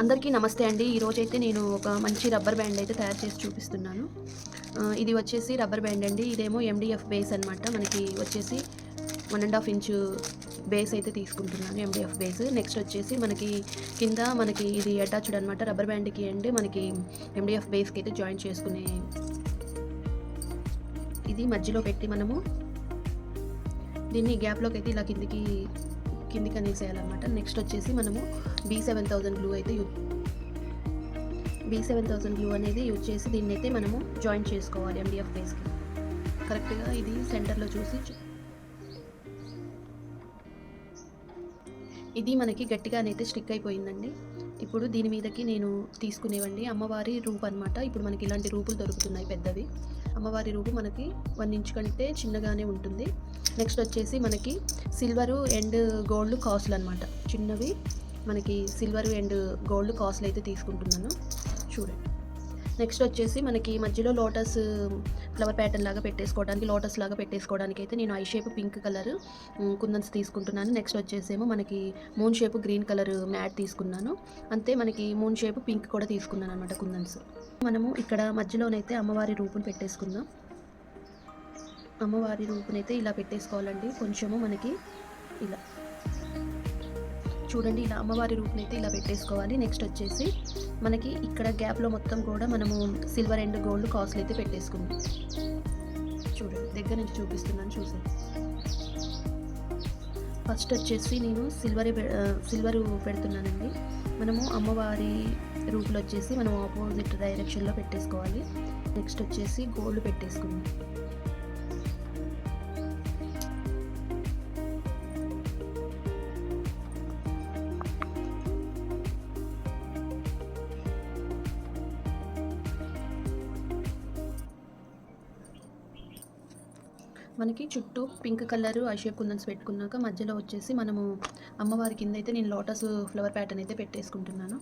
అందరికీ నమస్తే అండి. ఈరోజు అయితే నేను ఒక మంచి రబ్బర్ బ్యాండ్ అయితే తయారు చేసి చూపిస్తున్నాను. ఇది వచ్చేసి రబ్బర్ బ్యాండ్ అండి. ఇదేమో ఎండిఎఫ్ బేస్ అనమాట మనకి వచ్చేసి one and half inch base అయితే తీసుకుంటున్నాను ఎండిఎఫ్ బేస్ నెక్స్ట్ వచ్చేసి మనకి కింద మనకి ఇది అటాచ్డ్ అనమాట రబ్బర్ బ్యాండ్కి అండి మనకి ఎండిఎఫ్ బేస్కి అయితే జాయిన్ చేసుకునే ఇది మధ్యలో పెట్టి మనము దీన్ని గ్యాప్లోకి అయితే ఇలా కిందికి కిందికి అనేసేయాలన్నమాట నెక్స్ట్ వచ్చేసి మనము బీ సెవెన్ థౌజండ్ గ్లూ అయితే you B seven thousand glue అనేది యూజ్ చేసి దీన్ని అయితే మనము జాయిన్ చేసుకోవాలి ఎండిఎఫ్ ఫేస్కి కరెక్ట్గా ఇది సెంటర్లో చూసి ఇది మనకి గట్టిగానైతే స్టిక్ అయిపోయిందండి. ఇప్పుడు దీని మీదకి నేను తీసుకునేవండి. అమ్మవారి రూపు అనమాట ఇప్పుడు మనకి ఇలాంటి రూపులు దొరుకుతున్నాయి పెద్దవి. అమ్మవారి రూపు మనకి వన్ ఇంచ్ కంటే చిన్నగానే ఉంటుంది. నెక్స్ట్ వచ్చేసి మనకి సిల్వరు అండ్ గోల్డ్ కాస్ట్లు అనమాట చిన్నవి మనకి సిల్వర్ అండ్ గోల్డ్ కాస్ట్లు అయితే తీసుకుంటున్నాను. చూడండి. నెక్స్ట్ వచ్చేసి మనకి మధ్యలో లోటస్ ఫ్లవర్ ప్యాటర్న్ లాగా పెట్టేసుకోవడానికి లోటస్ లాగా పెట్టేసుకోవడానికి అయితే నేను I shape pink colour kundans తీసుకుంటున్నాను. నెక్స్ట్ వచ్చేసేమో మనకి moon shape green colour matte తీసుకున్నాను. అంతే మనకి మూన్ షేప్ పింక్ కూడా తీసుకున్నాను అనమాట కుందన్స్. మనము ఇక్కడ మధ్యలోనైతే అమ్మవారి రూపును పెట్టేసుకుందాం. అమ్మవారి రూపునైతే ఇలా పెట్టేసుకోవాలండి. కొంచెము మనకి ఇలా. చూడండి ఇలా అమ్మవారి రూపునైతే ఇలా పెట్టేసుకోవాలి. నెక్స్ట్ వచ్చేసి మనకి ఇక్కడ గ్యాప్లో మొత్తం కూడా మనము సిల్వర్ అండ్ గోల్డ్ కాస్ట్లు అయితే పెట్టేసుకుంటాం చూడండి దగ్గర నుంచి చూపిస్తున్నాను చూసాను ఫస్ట్ వచ్చేసి నేను సిల్వర్ సిల్వర్ పెడుతున్నానండి. మనము అమ్మవారి రూపులు వచ్చేసి మనం ఆపోజిట్ డైరెక్షన్లో పెట్టేసుకోవాలి. నెక్స్ట్ వచ్చేసి గోల్డ్ పెట్టేసుకుందాం. మనకి చుట్టూ పింక్ కలర్ ఐషేప్ కుందన్స్ పెట్టుకున్నాక మధ్యలో వచ్చేసి మనము అమ్మవారి కింద అయితే నేను లోటస్ ఫ్లవర్ ప్యాటర్న్ అయితే పెట్టేసుకుంటున్నాను.